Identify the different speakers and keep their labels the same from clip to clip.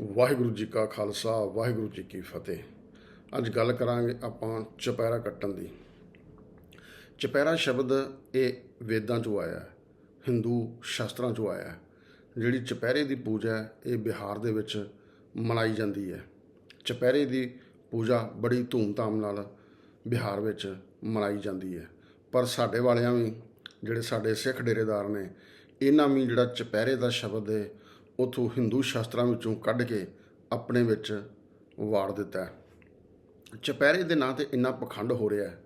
Speaker 1: ਵਾਹਿਗੁਰੂ ਜੀ ਕਾ ਖਾਲਸਾ ਵਾਹਿਗੁਰੂ ਜੀ ਕੀ ਫਤਿਹ। ਅੱਜ ਗੱਲ ਕਰਾਂਗੇ ਆਪਾਂ ਚੁਪਹਿਰਾ ਕੱਟਣ ਦੀ। ਚੁਪਹਿਰਾ ਸ਼ਬਦ ਇਹ ਵੇਦਾਂ ਚੋਂ ਆਇਆ ਹੈ, ਹਿੰਦੂ ਸ਼ਾਸਤਰਾਂ ਚੋਂ ਆਇਆ। ਹੈ। ਜਿਹੜੀ ਚੁਪਹਿਰੇ ਦੀ ਪੂਜਾ ਹੈ, ਇਹ ਬਿਹਾਰ ਦੇ ਵਿੱਚ ਮਨਾਈ ਜਾਂਦੀ ਹੈ। ਚੁਪਹਿਰੇ ਦੀ ਪੂਜਾ ਬੜੀ ਧੂਮਧਾਮ ਨਾਲ ਬਿਹਾਰ ਵਿੱਚ ਮਨਾਈ ਜਾਂਦੀ ਹੈ। ਪਰ ਸਾਡੇ ਵਾਲਿਆਂ ਵੀ ਜਿਹੜੇ ਸਾਡੇ ਸਿੱਖ ਡੇਰੇਦਾਰ ਨੇ ਇਹਨਾਂ ਵੀ ਜਿਹੜਾ ਚੁਪਹਿਰੇ ਦਾ ਸ਼ਬਦ ਹੈ ਉਥੋਂ ਹਿੰਦੂ ਸ਼ਾਸਤਰਾਂ ਵਿੱਚੋਂ ਕੱਢ ਕੇ ਆਪਣੇ ਵਿੱਚ ਵਾੜ ਦਿੱਤਾ ਹੈ। ਦੇ ਨਾਂ ਤੇ ਇੰਨਾ ਪਖੰਡ ਹੋ ਰਿਹਾ ਹੈ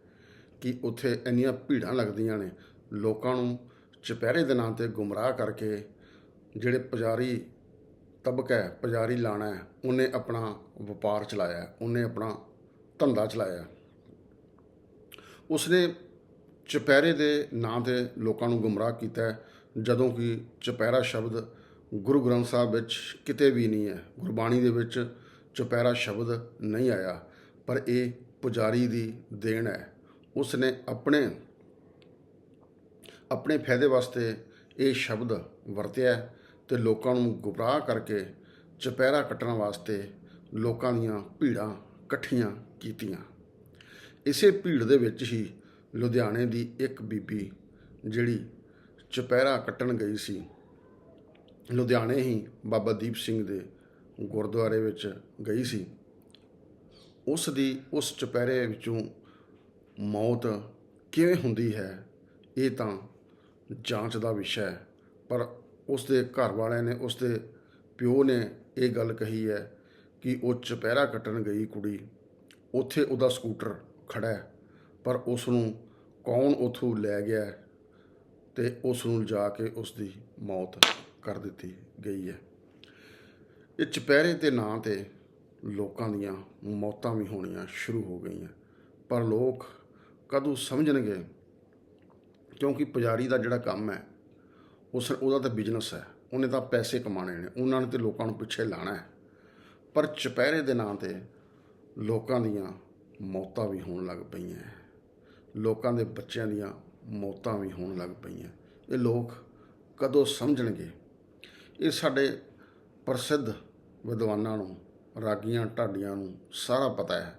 Speaker 1: ਕਿ ਉੱਥੇ ਇੰਨੀਆਂ ਭੀੜਾਂ ਲੱਗਦੀਆਂ ਨੇ। ਲੋਕਾਂ ਨੂੰ ਚੁਪਹਿਰੇ ਦੇ ਨਾਂ ਤੇ ਗੁੰਮਰਾਹ ਕਰਕੇ ਜਿਹੜੇ ਪੁਜਾਰੀ ਤਬਕਾ ਹੈ, ਪੁਜਾਰੀ ਲਾਣਾ ਹੈ, ਉਹਨੇ ਆਪਣਾ ਵਪਾਰ ਚਲਾਇਆ ਉਹਨੇ ਆਪਣਾ ਧੰਦਾ ਚਲਾਇਆ ਉਸਨੇ ਚੁਪਹਿਰੇ ਦੇ ਨਾਂ ਤੇ ਲੋਕਾਂ ਨੂੰ ਗੁੰਮਰਾਹ ਕੀਤਾ ਜਦੋਂ ਕਿ ਚੁਪਹਿਰਾ ਸ਼ਬਦ ਗੁਰੂ ਗ੍ਰੰਥ ਸਾਹਿਬ ਵਿੱਚ ਕਿਤੇ ਵੀ ਨਹੀਂ ਹੈ। ਗੁਰਬਾਣੀ ਦੇ ਵਿੱਚ ਚੁਪਹਿਰਾ ਸ਼ਬਦ ਨਹੀਂ ਆਇਆ, ਪਰ ਇਹ ਪੁਜਾਰੀ ਦੀ ਦੇਣ ਹੈ। ਉਸ ਨੇ ਆਪਣੇ ਆਪਣੇ ਫਾਇਦੇ ਵਾਸਤੇ ਇਹ ਸ਼ਬਦ ਵਰਤਿਆ ਹੈ ਤੇ ਲੋਕਾਂ ਨੂੰ ਗੁਬਰਾਹ ਕਰਕੇ ਚੁਪਹਿਰਾ ਕੱਟਣ ਵਾਸਤੇ ਲੋਕਾਂ ਦੀਆਂ ਭੀੜਾਂ ਇਕੱਠੀਆਂ ਕੀਤੀਆਂ। ਇਸੇ ਭੀੜ ਦੇ ਵਿੱਚ ਹੀ ਲੁਧਿਆਣੇ ਦੀ ਇੱਕ ਬੀਬੀ ਜਿਹੜੀ ਚੁਪਹਿਰਾ ਕੱਟਣ ਗਈ ਸੀ ਲੁਧਿਆਣੇ ਹੀ ਬਾਬਾ ਦੀਪ ਸਿੰਘ ਦੇ ਗੁਰਦੁਆਰੇ ਵਿੱਚ ਗਈ ਸੀ। ਉਸ ਦੀ ਉਸ ਚੁਪਹਿਰੇ ਵਿੱਚੋਂ ਮੌਤ ਕਿਵੇਂ ਹੁੰਦੀ ਹੈ, ਇਹ ਤਾਂ ਜਾਂਚ ਦਾ ਵਿਸ਼ਾ ਹੈ। ਪਰ ਉਸ ਦੇ ਘਰ ਵਾਲਿਆਂ ਨੇ, ਉਸ ਦੇ ਪਿਓ ਨੇ ਇਹ ਗੱਲ ਕਹੀ ਹੈ ਕਿ ਉਹ ਚੁਪਹਿਰਾ ਕੱਟਣ ਗਈ ਕੁੜੀ। ਉੱਥੇ ਉਹਦਾ ਸਕੂਟਰ ਖੜਾ ਹੈ, ਪਰ ਉਸ ਨੂੰ ਕੌਣ ਉਥੋਂ ਲੈ ਗਿਆ ਹੈ ਤੇ ਉਸ ਨੂੰ ਜਾ ਕੇ ਉਸ ਦੀ ਮੌਤ ਕਰ ਦਿੱਤੀ ਗਈ ਹੈ। ਇਹ ਚੁਪਹਿਰੇ ਦੇ ਨਾਂ ਤੇ ਲੋਕਾਂ ਦੀਆਂ ਮੌਤਾਂ ਵੀ ਹੋਣੀਆਂ ਸ਼ੁਰੂ ਹੋ ਗਈਆਂ। ਪਰ ਲੋਕ ਕਦੋਂ ਸਮਝਣਗੇ? ਕਿਉਂਕਿ ਪੁਜਾਰੀ ਦਾ ਜਿਹੜਾ ਕੰਮ ਹੈ, ਉਸ ਉਹਦਾ ਤਾਂ ਬਿਜ਼ਨਸ ਹੈ। ਉਹਨੇ ਤਾਂ ਪੈਸੇ ਕਮਾਣੇ ਨੇ। ਉਹਨਾਂ ਨੇ ਤੇ ਲੋਕਾਂ ਨੂੰ ਪਿੱਛੇ ਲਾਣਾ ਹੈ। ਪਰ ਚੁਪਹਿਰੇ ਦੇ ਨਾਂ ਤੇ ਲੋਕਾਂ ਦੀਆਂ ਮੌਤਾਂ ਵੀ ਹੋਣ ਲੱਗ ਪਈਆਂ ਲੋਕਾਂ ਦੇ ਬੱਚਿਆਂ ਦੀਆਂ ਮੌਤਾਂ ਵੀ ਹੋਣ ਲੱਗ ਪਈਆਂ। ਇਹ ਲੋਕ ਕਦੋਂ ਸਮਝਣਗੇ? ਇਹ ਸਾਡੇ ਪ੍ਰਸਿੱਧ ਵਿਦਵਾਨਾਂ ਨੂੰ, ਰਾਗੀਆਂ ਢਾਡੀਆਂ ਨੂੰ ਸਾਰਾ ਪਤਾ ਹੈ,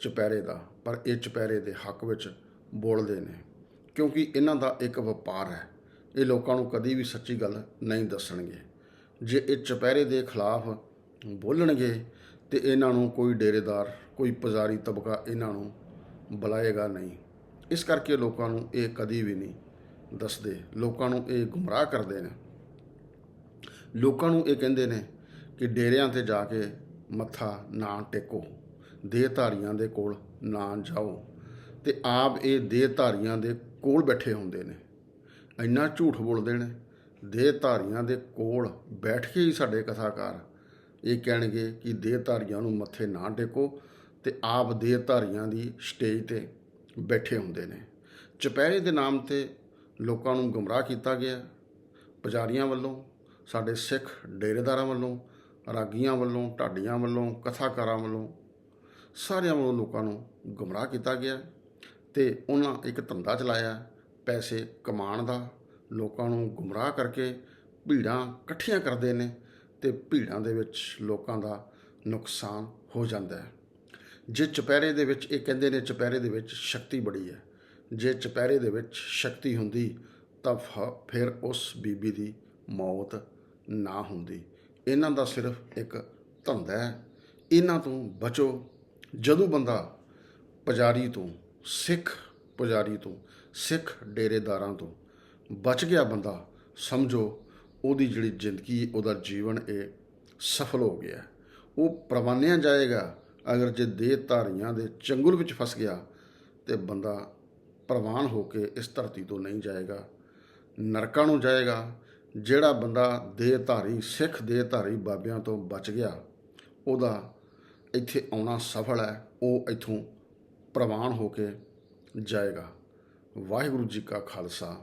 Speaker 1: ਚੁਪਹਿਰੇ ਦਾ। ਪਰ ਇਹ ਚੁਪਹਿਰੇ ਦੇ ਹੱਕ ਵਿੱਚ ਬੋਲਦੇ ਨੇ, ਕਿਉਂਕਿ ਇਹਨਾਂ ਦਾ ਇੱਕ ਵਪਾਰ ਹੈ। ਇਹ ਲੋਕਾਂ ਨੂੰ ਕਦੀ ਵੀ ਸੱਚੀ ਗੱਲ ਨਹੀਂ ਦੱਸਣਗੇ। ਜੇ ਇਹ ਚੁਪਹਿਰੇ ਦੇ ਖਿਲਾਫ ਬੋਲਣਗੇ, ਤੇ ਇਹਨਾਂ ਨੂੰ ਕੋਈ ਡੇਰੇਦਾਰ, ਕੋਈ ਪੁਜ਼ਾਰੀ ਤਬਕਾ ਇਹਨਾਂ ਨੂੰ ਬੁਲਾਏਗਾ ਨਹੀਂ। ਇਸ ਕਰਕੇ ਲੋਕਾਂ ਨੂੰ ਇਹ ਕਦੀ ਵੀ ਨਹੀਂ ਦੱਸਦੇ। ਲੋਕਾਂ ਨੂੰ ਇਹ ਗੁੰਮਰਾਹ ਕਰਦੇ ਨੇ। ਲੋਕਾਂ ਨੂੰ ਇਹ ਕਹਿੰਦੇ ਨੇ ਕਿ ਡੇਰਿਆਂ ਤੇ ਜਾ ਕੇ ਮੱਥਾ ਨਾ ਟੇਕੋ, ਦੇਹਧਾਰੀਆਂ ਦੇ ਕੋਲ ਨਾ ਜਾਓ ਤੇ ਆਪ ਇਹ ਦੇਹਧਾਰੀਆਂ ਦੇ ਕੋਲ ਬੈਠੇ ਹੁੰਦੇ ਨੇ। ਇੰਨਾ ਝੂਠ ਬੋਲਦੇ ਨੇ, ਦੇਹਧਾਰੀਆਂ ਦੇ ਕੋਲ ਬੈਠ ਕੇ ਹੀ ਸਾਡੇ ਕਥਾਕਾਰ ਇਹ ਕਹਿਣਗੇ ਕਿ ਦੇਹਧਾਰੀਆਂ ਨੂੰ ਮੱਥੇ ਨਾ ਟੇਕੋ ਤੇ ਆਪ ਦੇਹਧਾਰੀਆਂ ਦੀ ਸਟੇਜ ਤੇ ਬੈਠੇ ਹੁੰਦੇ ਨੇ। ਚੁਪਹਿਰੇ ਦੇ ਨਾਮ ਤੇ ਲੋਕਾਂ ਨੂੰ ਗੁੰਮਰਾਹ ਕੀਤਾ ਗਿਆ। ਪੁਜਾਰੀਆਂ ਵੱਲੋਂ ਸਾਡੇ ਸਿੱਖ ਡੇਰੇਦਾਰਾਂ ਵੱਲੋਂ, ਰਾਗੀਆਂ ਵੱਲੋਂ, ਢਾਡੀਆਂ ਵੱਲੋਂ, ਕਥਾਕਾਰਾਂ ਵੱਲੋਂ ਸਾਰਿਆਂ ਵੱਲੋਂ ਲੋਕਾਂ ਨੂੰ ਗੁੰਮਰਾਹ ਕੀਤਾ ਗਿਆ ਤੇ ਉਹਨਾਂ ਇੱਕ ਧੰਦਾ ਚਲਾਇਆ, ਪੈਸੇ ਕਮਾਉਣ ਦਾ, ਲੋਕਾਂ ਨੂੰ ਗੁੰਮਰਾਹ ਕਰਕੇ ਭੀੜਾਂ ਇਕੱਠੀਆਂ ਕਰਦੇ ਨੇ ਤੇ ਭੀੜਾਂ ਦੇ ਵਿੱਚ ਲੋਕਾਂ ਦਾ ਨੁਕਸਾਨ ਹੋ ਜਾਂਦਾ ਹੈ। ਜੇ ਚੁਪਹਿਰੇ ਦੇ ਵਿੱਚ, ਇਹ ਕਹਿੰਦੇ ਨੇ ਚੁਪਹਿਰੇ ਦੇ ਵਿੱਚ ਸ਼ਕਤੀ ਬੜੀ ਹੈ। ਜੇ ਚੁਪਹਿਰੇ ਦੇ ਵਿੱਚ ਸ਼ਕਤੀ ਹੁੰਦੀ ਤਾਂ ਫਿਰ ਉਸ ਬੀਬੀ ਦੀ ਮੌਤ ਨਾ ਹੁੰਦੀ। ਇਹਨਾਂ ਦਾ ਸਿਰਫ ਇੱਕ ਧੰਦਾ ਹੈ। ਇਹਨਾਂ ਤੋਂ ਬਚੋ। ਜਦੋਂ ਬੰਦਾ ਪੁਜਾਰੀ ਤੋਂ, ਸਿੱਖ ਪੁਜਾਰੀ ਤੋਂ, ਸਿੱਖ ਡੇਰੇਦਾਰਾਂ ਤੋਂ ਬਚ ਗਿਆ ਬੰਦਾ, ਸਮਝੋ ਉਹਦੀ ਜਿਹੜੀ ਜ਼ਿੰਦਗੀ, ਉਹਦਾ ਜੀਵਨ ਇਹ ਸਫਲ ਹੋ ਗਿਆ। ਉਹ ਪ੍ਰਵਾਨਿਆ ਜਾਏਗਾ। ਅਗਰ ਜੇ ਦੇਹ ਧਾਰੀਆਂ ਦੇ ਚੰਗੁਲ ਵਿੱਚ ਫਸ ਗਿਆ ਤੇ ਬੰਦਾ ਪ੍ਰਵਾਨ ਹੋ ਕੇ ਇਸ ਧਰਤੀ ਤੋਂ ਨਹੀਂ ਜਾਏਗਾ। ਨਰਕਾਂ ਨੂੰ ਜਾਏਗਾ। ਜਿਹੜਾ ਬੰਦਾ ਦੇਹਧਾਰੀ, ਸਿੱਖ ਦੇਹਧਾਰੀ ਬਾਬਿਆਂ ਤੋਂ ਬਚ ਗਿਆ, ਉਹਦਾ ਇੱਥੇ ਆਉਣਾ ਸਫਲ ਹੈ, ਉਹ ਇੱਥੋਂ ਪ੍ਰਵਾਨ ਹੋ ਕੇ ਜਾਏਗਾ। ਵਾਹਿਗੁਰੂ ਜੀ ਕਾ ਖਾਲਸਾ,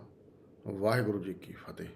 Speaker 1: ਵਾਹਿਗੁਰੂ ਜੀ ਕੀ ਫਤਿਹ।